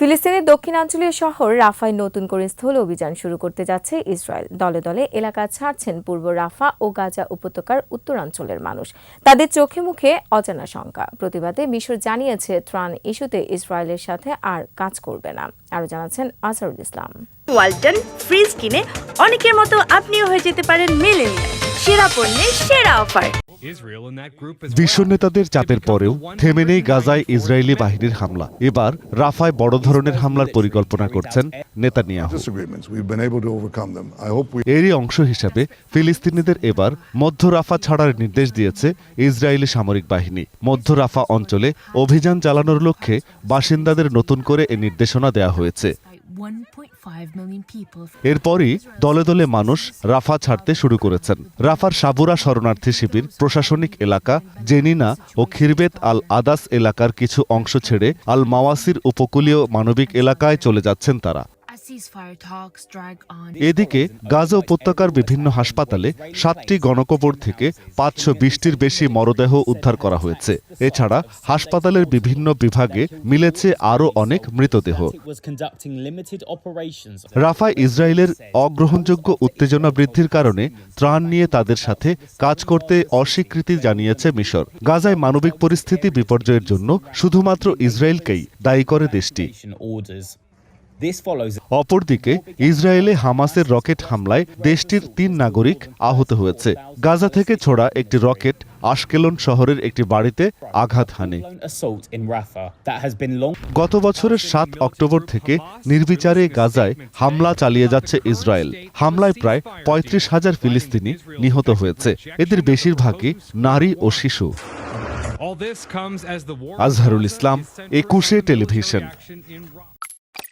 ফিলিস্তিনের দক্ষিণাঞ্চলীয় শহর রাফায় নতুন করে স্থল অভিযান শুরু করতে যাচ্ছে ইসরায়েল। দলে দলে এলাকা ছাড়ছেন পূর্ব রাফা ও গাজা উপত্যকার উত্তরাঞ্চলের মানুষ। তাদের চোখে মুখে অজানা শঙ্কা। প্রতিবাদে মিশর জানিয়েছে, ত্রাণ ইস্যুতে ইসরায়েলের সাথে আর কাজ করবে না। আরও জানাচ্ছেন আজহারুল ইসলাম। ওয়ালটন ফ্রিজ কিনে অনেকের মতো আপনিও হয়ে যেতে পারেন মিলেনিয়াল। সেরা পণ্যের সেরা অফার। বিশ্ব নেতাদের চাপের পরেও থেমে নেই গাজায় ইসরায়েলি বাহিনীর হামলা। এবার রাফায় বড় ধরনের হামলার পরিকল্পনা করছেন নেতানিয়াহু। এরই অংশ হিসাবে ফিলিস্তিনিদের এবার মধ্য রাফা ছাড়ার নির্দেশ দিয়েছে ইসরায়েলি সামরিক বাহিনী। মধ্য রাফা অঞ্চলে অভিযান চালানোর লক্ষ্যে বাসিন্দাদের নতুন করে এ নির্দেশনা দেওয়া হয়েছে। 1.5 million people এরপরই দলে দলে মানুষ রাফা ছাড়তে শুরু করেছেন। রাফার সাবুরা শরণার্থী শিবির প্রশাসনিক এলাকা জেনিনা ও খিরবেত আল আদাস এলাকার কিছু অংশ ছেড়ে আল মাওয়াসির উপকূলীয় মানবিক এলাকায় চলে যাচ্ছেন তারা। এদিকে গাজা উপত্যকার বিভিন্ন হাসপাতালে সাতটি গণকবর থেকে পাঁচশো বিশটির বেশি মরদেহ উদ্ধার করা হয়েছে। এছাড়া হাসপাতালের বিভিন্ন বিভাগে মিলেছে আরও অনেক মৃতদেহ। রাফায় ইসরায়েলের অগ্রহণযোগ্য উত্তেজনা বৃদ্ধির কারণে ত্রাণ নিয়ে তাদের সাথে কাজ করতে অস্বীকৃতি জানিয়েছে মিশর। গাজায় মানবিক পরিস্থিতি বিপর্যয়ের জন্য শুধুমাত্র ইসরায়েলকেই দায়ী করে দেশটি। অপরদিকে ইসরায়েলে হামাসের রকেট হামলায় দেশটির তিন নাগরিক আহত হয়েছে। গাজা থেকে ছোড়া একটি রকেট আশকেলন শহরের একটি বাড়িতে আঘাত হানে। গত বছরের সাত অক্টোবর থেকে নির্বিচারে গাজায় হামলা চালিয়ে যাচ্ছে ইসরায়েল। হামলায় প্রায় পঁয়ত্রিশ হাজার ফিলিস্তিনি নিহত হয়েছে। এদের বেশিরভাগই নারী ও শিশু। আজহারুল ইসলাম একুশে টেলিভিশন।